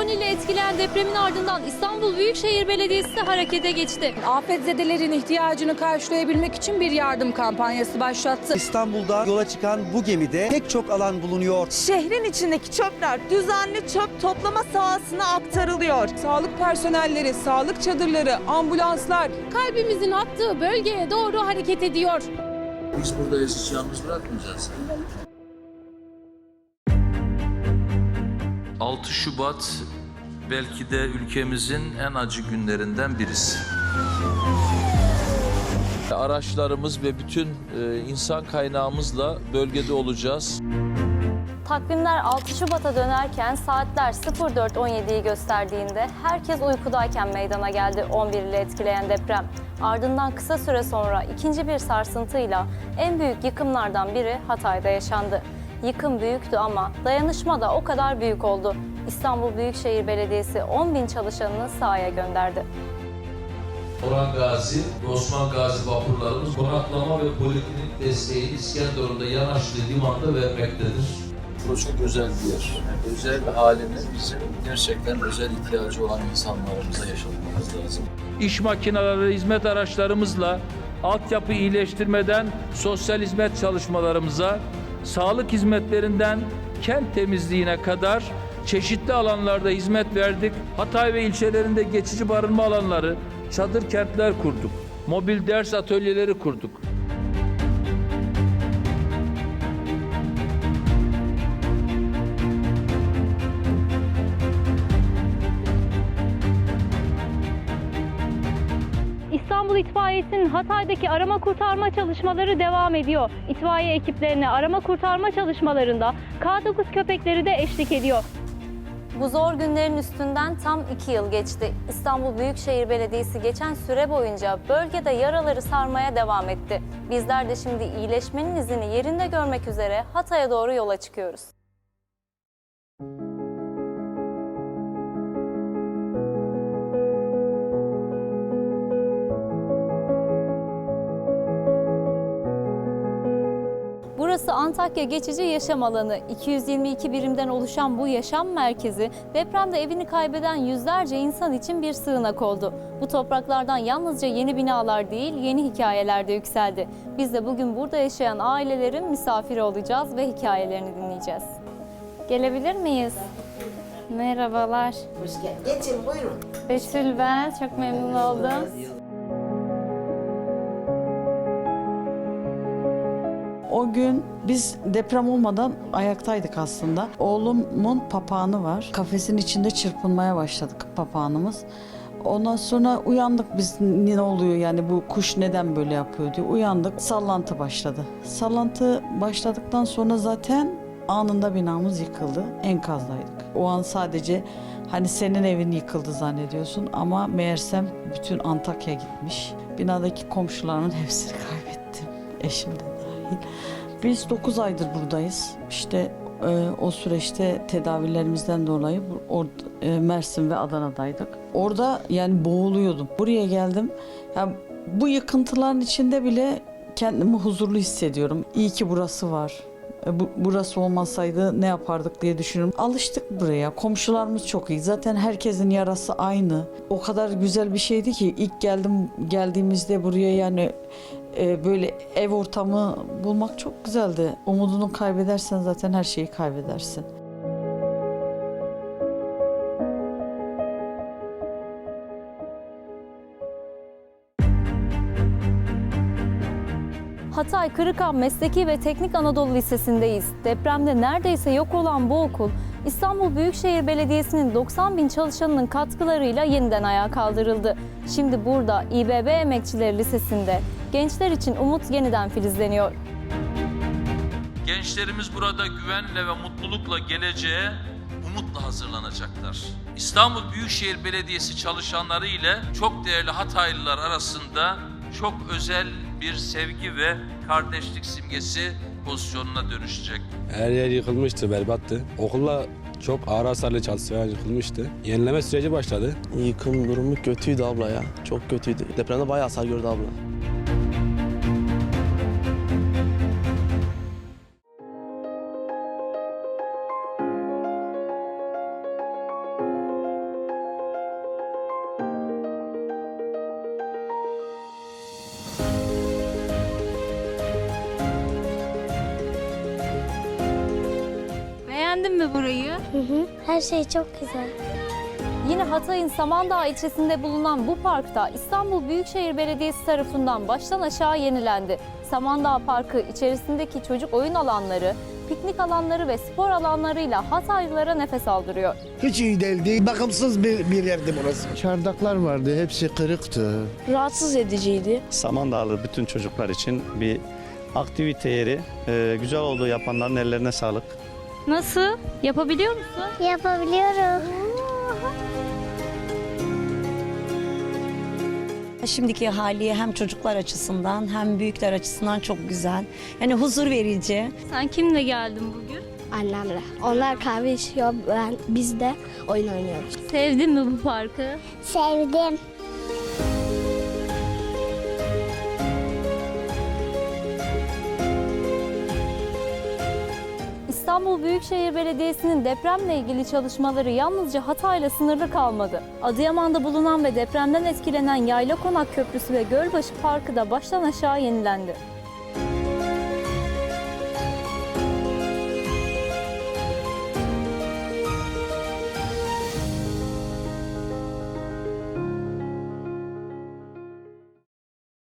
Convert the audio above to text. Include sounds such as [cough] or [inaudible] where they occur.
10 ile etkileyen depremin ardından İstanbul Büyükşehir Belediyesi de harekete geçti. Afetzedelerin ihtiyacını karşılayabilmek için bir yardım kampanyası başlattı. İstanbul'da yola çıkan bu gemide pek çok alan bulunuyor. Şehrin içindeki çöpler düzenli çöp toplama sahasına aktarılıyor. Sağlık personelleri, sağlık çadırları, ambulanslar Kalbimizin attığı bölgeye doğru hareket ediyor. Biz buradayız, hiç yalnız bırakmayacağız. 6 Şubat belki de ülkemizin en acı günlerinden birisi. Araçlarımız ve bütün e, insan kaynağımızla bölgede olacağız. Takvimler 6 Şubat'a dönerken saatler 04.17'yi gösterdiğinde herkes uykudayken meydana geldi 11 ile etkileyen deprem. Ardından kısa süre sonra ikinci bir sarsıntıyla en büyük yıkımlardan biri Hatay'da yaşandı. Yıkım büyüktü ama dayanışma da o kadar büyük oldu. İstanbul Büyükşehir Belediyesi 10 bin çalışanını sahaya gönderdi. Orhan Gazi ve Osman Gazi vapurlarımız konaklama ve poliklinik desteği İskenderun'da Yanaşlı limanda vermektedir. Burası çok özel bir yer. Yani özel halini bizim gerçekten özel ihtiyacı olan insanlarımıza yaşatmamız lazım. iş makineleri, hizmet araçlarımızla altyapı iyileştirmeden sosyal hizmet çalışmalarımıza, sağlık hizmetlerinden kent temizliğine kadar çeşitli alanlarda hizmet verdik. Hatay ve ilçelerinde geçici barınma alanları, çadır kentler kurduk. Mobil ders atölyeleri kurduk. İtfaiyesi'nin Hatay'daki arama kurtarma çalışmaları devam ediyor. İtfaiye ekiplerine arama kurtarma çalışmalarında K9 köpekleri de eşlik ediyor. Bu zor günlerin üstünden tam iki yıl geçti. İstanbul Büyükşehir Belediyesi geçen süre boyunca bölgede yaraları sarmaya devam etti. Bizler de şimdi iyileşmenin izini yerinde görmek üzere Hatay'a doğru yola çıkıyoruz. Burası Antakya Geçici Yaşam Alanı. 222 birimden oluşan bu yaşam merkezi depremde evini kaybeden yüzlerce insan için bir sığınak oldu. Bu topraklardan yalnızca yeni binalar değil, yeni hikayeler de yükseldi. Biz de bugün burada yaşayan ailelerin misafiri olacağız ve hikayelerini dinleyeceğiz. Gelebilir miyiz? Merhabalar. Hoş geldin. Geçin buyurun. Betül ben, çok memnun oldum. O gün biz deprem olmadan ayaktaydık aslında. Oğlumun papağanı var. Kafesin içinde çırpınmaya başladık papağanımız. Ondan sonra uyandık biz ne oluyor yani bu kuş neden böyle yapıyor diye uyandık. Sallantı başladı. Sallantı başladıktan sonra zaten anında binamız yıkıldı. Enkazdaydık. O an sadece hani senin evin yıkıldı zannediyorsun ama meğersem bütün Antakya gitmiş. Binadaki komşularımın [laughs] hepsini kaybettim. Eşim de dahil. Biz 9 aydır buradayız. İşte e, o süreçte tedavilerimizden dolayı orada e, Mersin ve Adana'daydık. Orada yani boğuluyordum. Buraya geldim. Ya bu yıkıntıların içinde bile kendimi huzurlu hissediyorum. İyi ki burası var. E, Bu, burası olmasaydı ne yapardık diye düşünüyorum. Alıştık buraya. Komşularımız çok iyi. Zaten herkesin yarası aynı. O kadar güzel bir şeydi ki ilk geldim geldiğimizde buraya yani e, böyle ev ortamı bulmak çok güzeldi. Umudunu kaybedersen zaten her şeyi kaybedersin. Hatay Kırıkan Mesleki ve Teknik Anadolu Lisesi'ndeyiz. Depremde neredeyse yok olan bu okul, İstanbul Büyükşehir Belediyesi'nin 90 bin çalışanının katkılarıyla yeniden ayağa kaldırıldı. Şimdi burada İBB Emekçileri Lisesi'nde gençler için umut yeniden filizleniyor. Gençlerimiz burada güvenle ve mutlulukla geleceğe umutla hazırlanacaklar. İstanbul Büyükşehir Belediyesi çalışanları ile çok değerli Hataylılar arasında çok özel bir sevgi ve kardeşlik simgesi pozisyonuna dönüşecek. Her yer yıkılmıştı, berbattı. Okulla çok ağır hasarlı çalışmalar yıkılmıştı. Yenileme süreci başladı. Yıkım durumu kötüydü abla ya. Çok kötüydü. Depremde bayağı hasar gördü abla. Mi burayı? Her şey çok güzel. Yine Hatay'ın Samandağ ilçesinde bulunan bu parkta İstanbul Büyükşehir Belediyesi tarafından baştan aşağı yenilendi. Samandağ Parkı içerisindeki çocuk oyun alanları, piknik alanları ve spor alanlarıyla Hataylılara nefes aldırıyor. Hiç iyi değildi. Bakımsız bir, bir yerdi burası. Çardaklar vardı. Hepsi kırıktı. Rahatsız ediciydi. Samandağlı bütün çocuklar için bir aktivite yeri. Ee, güzel olduğu yapanların ellerine sağlık. Nasıl? Yapabiliyor musun? Yapabiliyorum. Şimdiki hali hem çocuklar açısından hem büyükler açısından çok güzel. Yani huzur verici. Sen kimle geldin bugün? Annemle. Onlar kahve içiyor. Ben, biz de oyun oynuyoruz. Sevdin mi bu parkı? Sevdim. İstanbul Büyükşehir Belediyesi'nin depremle ilgili çalışmaları yalnızca Hatay'la sınırlı kalmadı. Adıyaman'da bulunan ve depremden etkilenen Yayla Konak Köprüsü ve Gölbaşı Parkı da baştan aşağı yenilendi.